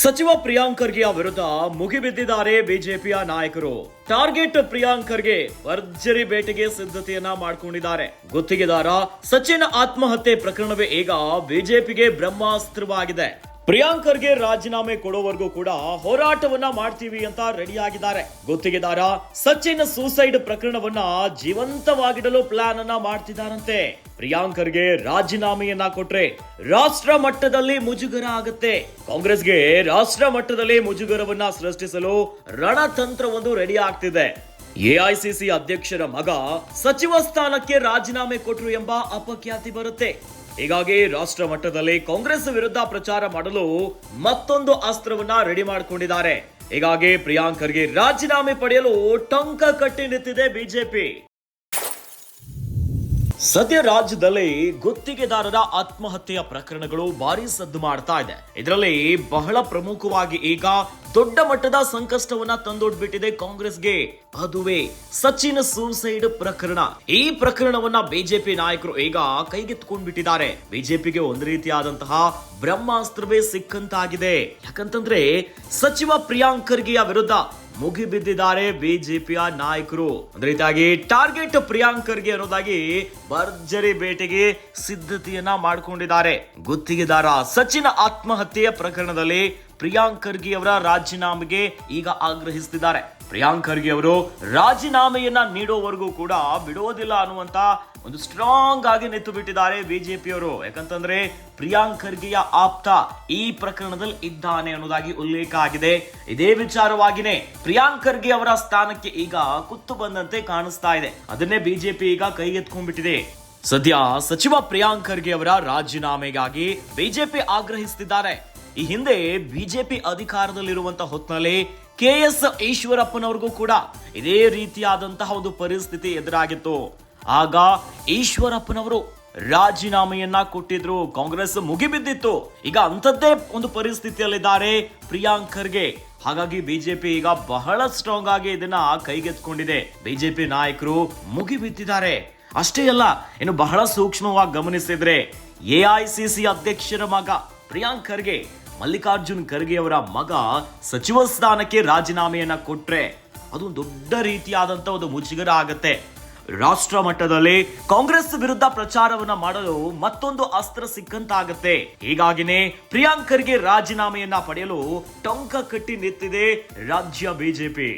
ಸಚಿವ ಪ್ರಿಯಾಂಕ್ ಖರ್ಗೆ ವಿರುದ್ಧ ಮುಗಿಬಿದ್ದಿದ್ದಾರೆ ಬಿಜೆಪಿಯ ನಾಯಕರು. ಟಾರ್ಗೆಟ್ ಪ್ರಿಯಾಂಕ್ ಖರ್ಗೆ ಭರ್ಜರಿ ಬೇಟೆಗೆ ಸಿದ್ಧತೆಯನ್ನ ಮಾಡಿಕೊಂಡಿದ್ದಾರೆ. ಗುತ್ತಿಗೆದಾರ ಸಚಿನ್ ಆತ್ಮಹತ್ಯೆ ಪ್ರಕರಣವೇ ಈಗ ಬಿಜೆಪಿಗೆ ಬ್ರಹ್ಮಾಸ್ತ್ರವಾಗಿದೆ. ಪ್ರಿಯಾಂಕ್ ಖರ್ಗೆ ರಾಜೀನಾಮೆ ಕೊಡೋವರೆಗೂ ಕೂಡ ಹೋರಾಟವನ್ನ ಮಾಡ್ತೀವಿ ಅಂತ ರೆಡಿ ಆಗಿದ್ದಾರೆ ಗುತ್ತಿಗೆದಾರ ಸಚಿನ್ ಸೂಸೈಡ್ ಪ್ರಕರಣವನ್ನ ಜೀವಂತವಾಗಿಡಲು ಪ್ಲಾನ್ ಅನ್ನ ಮಾಡ್ತಿದ್ದಾರಂತೆ. ಪ್ರಿಯಾಂಕರ್ಗೆ ರಾಜೀನಾಮೆಯನ್ನ ಕೊಟ್ರೆ ರಾಷ್ಟ್ರ ಮಟ್ಟದಲ್ಲಿ ಮುಜುಗರ ಆಗುತ್ತೆ. ಕಾಂಗ್ರೆಸ್ಗೆ ರಾಷ್ಟ್ರ ಮಟ್ಟದಲ್ಲಿ ಮುಜುಗರವನ್ನ ಸೃಷ್ಟಿಸಲು ರಣತಂತ್ರವೊಂದು ರೆಡಿ ಆಗ್ತಿದೆ. ಎಐಸಿಸಿ ಅಧ್ಯಕ್ಷರ ಮಗ ಸಚಿವ ಸ್ಥಾನಕ್ಕೆ ರಾಜೀನಾಮೆ ಕೊಟ್ರು ಎಂಬ ಅಪಖ್ಯಾತಿ ಬರುತ್ತೆ. ಹೀಗಾಗಿ ರಾಷ್ಟ್ರ ಮಟ್ಟದಲ್ಲಿ ಕಾಂಗ್ರೆಸ್ ವಿರುದ್ಧ ಪ್ರಚಾರ ಮಾಡಲು ಮತ್ತೊಂದು ಅಸ್ತ್ರವನ್ನ ರೆಡಿ ಮಾಡಿಕೊಂಡಿದ್ದಾರೆ. ಹೀಗಾಗಿ ಪ್ರಿಯಾಂಕ್ ಖರ್ಗೆ ರಾಜೀನಾಮೆ ಪಡೆಯಲು ಟಂಕ ಕಟ್ಟಿ ನಿಂತಿದೆ ಬಿಜೆಪಿ. ಸದ್ಯ ರಾಜ್ಯದಲ್ಲಿ ಗುತ್ತಿಗೆದಾರರ ಆತ್ಮಹತ್ಯೆಯ ಪ್ರಕರಣಗಳು ಭಾರಿ ಸದ್ದು ಮಾಡ್ತಾ ಇದೆ. ಇದರಲ್ಲಿ ಬಹಳ ಪ್ರಮುಖವಾಗಿ ಈಗ ದೊಡ್ಡ ಮಟ್ಟದ ಸಂಕಷ್ಟವನ್ನ ತಂದೊಡ್ಬಿಟ್ಟಿದೆ ಕಾಂಗ್ರೆಸ್ಗೆ. ಅದುವೇ ಸಚಿನ್ ಸೂಸೈಡ್ ಪ್ರಕರಣ. ಈ ಪ್ರಕರಣವನ್ನ ಬಿಜೆಪಿ ನಾಯಕರು ಈಗ ಕೈಗೆತ್ಕೊಂಡ್ಬಿಟ್ಟಿದ್ದಾರೆ ಬಿಜೆಪಿಗೆ ಒಂದು ರೀತಿಯಾದಂತಹ ಬ್ರಹ್ಮಾಸ್ತ್ರವೇ ಸಿಕ್ಕಂತಾಗಿದೆ. ಯಾಕಂತಂದ್ರೆ ಸಚಿವ ಪ್ರಿಯಾಂಕ್ ಖರ್ಗೆಯ ವಿರುದ್ಧ ಮುಗಿಬಿದ್ದಿದ್ದಾರೆ ಬಿಜೆಪಿಯ ನಾಯಕರು. ಅದೇ ರೀತಿಯಾಗಿ ಟಾರ್ಗೆಟ್ ಪ್ರಿಯಾಂಕ್ ಖರ್ಗೆ ಅನ್ನೋದಾಗಿ ಭರ್ಜರಿ ಬೇಟೆಗೆ ಸಿದ್ಧತೆಯನ್ನ ಮಾಡಿಕೊಂಡಿದ್ದಾರೆ. ಗುತ್ತಿಗೆದಾರ ಸಚಿನ್ ಆತ್ಮಹತ್ಯೆಯ ಪ್ರಕರಣದಲ್ಲಿ ಪ್ರಿಯಾಂಕ್ ಖರ್ಗೆ ಅವರ ರಾಜೀನಾಮೆಗೆ ಈಗ ಆಗ್ರಹಿಸುತ್ತಿದ್ದಾರೆ. ಪ್ರಿಯಾಂಕ್ ಖರ್ಗೆ ಅವರು ರಾಜೀನಾಮೆಯನ್ನ ನೀಡೋವರೆಗೂ ಕೂಡ ಬಿಡೋದಿಲ್ಲ ಅನ್ನುವಂತ ಒಂದು ಸ್ಟ್ರಾಂಗ್ ಆಗಿ ನಿಂತು ಬಿಟ್ಟಿದ್ದಾರೆ ಬಿಜೆಪಿಯವರು. ಯಾಕಂತಂದ್ರೆ ಪ್ರಿಯಾಂಕ್ ಖರ್ಗೆಯ ಆಪ್ತ ಈ ಪ್ರಕರಣದಲ್ಲಿ ಇದ್ದಾನೆ ಅನ್ನೋದಾಗಿ ಉಲ್ಲೇಖ ಆಗಿದೆ. ಇದೇ ವಿಚಾರವಾಗಿನೇ ಪ್ರಿಯಾಂಕ್ ಖರ್ಗೆ ಅವರ ಸ್ಥಾನಕ್ಕೆ ಈಗ ಕುತ್ತು ಬಂದಂತೆ ಕಾಣಿಸ್ತಾ ಇದೆ. ಅದನ್ನೇ ಬಿಜೆಪಿ ಈಗ ಕೈಗೆತ್ಕೊಂಡ್ಬಿಟ್ಟಿದೆ ಸದ್ಯ ಸಚಿವ ಪ್ರಿಯಾಂಕ್ ಖರ್ಗೆ ಅವರ ರಾಜೀನಾಮೆಗಾಗಿ ಬಿಜೆಪಿ ಆಗ್ರಹಿಸುತ್ತಿದ್ದಾರೆ. ಈ ಹಿಂದೆ ಬಿಜೆಪಿ ಅಧಿಕಾರದಲ್ಲಿರುವಂತಹ ಹೊತ್ತಿನಲ್ಲಿ ಕೆ ಎಸ್ ಈಶ್ವರಪ್ಪನವ್ರಿಗೂ ಕೂಡ ಇದೇ ರೀತಿಯಾದಂತಹ ಒಂದು ಪರಿಸ್ಥಿತಿ ಎದುರಾಗಿತ್ತು. ಆಗ ಈಶ್ವರಪ್ಪನವರು ರಾಜೀನಾಮೆಯನ್ನ ಕೊಟ್ಟಿದ್ರು. ಕಾಂಗ್ರೆಸ್ ಮುಗಿಬಿದ್ದಿತ್ತು. ಈಗ ಅಂಥದ್ದೇ ಒಂದು ಪರಿಸ್ಥಿತಿಯಲ್ಲಿದ್ದಾರೆ ಪ್ರಿಯಾಂಕ್ ಖರ್ಗೆ. ಹಾಗಾಗಿ ಬಿಜೆಪಿ ಈಗ ಬಹಳ ಸ್ಟ್ರಾಂಗ್ ಆಗಿ ಇದನ್ನ ಕೈಗೆತ್ಕೊಂಡಿದೆ ಬಿಜೆಪಿ ನಾಯಕರು ಮುಗಿಬಿದ್ದಿದ್ದಾರೆ. ಅಷ್ಟೇ ಅಲ್ಲ, ಇನ್ನು ಬಹಳ ಸೂಕ್ಷ್ಮವಾಗಿ ಗಮನಿಸಿದ್ರೆ ಎಐಸಿಸಿ ಅಧ್ಯಕ್ಷರ ಮಗ ಪ್ರಿಯಾಂಕ್ ಖರ್ಗೆ ಮಲ್ಲಿಕಾರ್ಜುನ್ ಖರ್ಗೆ ಅವರ ಮಗ ಸಚಿವ ಸ್ಥಾನಕ್ಕೆ ರಾಜೀನಾಮೆಯನ್ನ ಕೊಟ್ರೆ ಅದು ದೊಡ್ಡ ರೀತಿಯಾದಂತ ಒಂದು ಮುಜುಗರ ಆಗತ್ತೆ. ರಾಷ್ಟ್ರ ಮಟ್ಟದಲ್ಲಿ ಕಾಂಗ್ರೆಸ್ ವಿರುದ್ಧ ಪ್ರಚಾರವನ್ನ ಮಾಡಲು ಮತ್ತೊಂದು ಅಸ್ತ್ರ ಸಿಕ್ಕಂತಾಗತ್ತೆ. ಹೀಗಾಗಿನೇ ಪ್ರಿಯಾಂಕ್ ಖರ್ಗೆ ರಾಜೀನಾಮೆಯನ್ನ ಪಡೆಯಲು ಟೊಂಕ ಕಟ್ಟಿ ನಿಂತಿದೆ ರಾಜ್ಯ ಬಿಜೆಪಿ.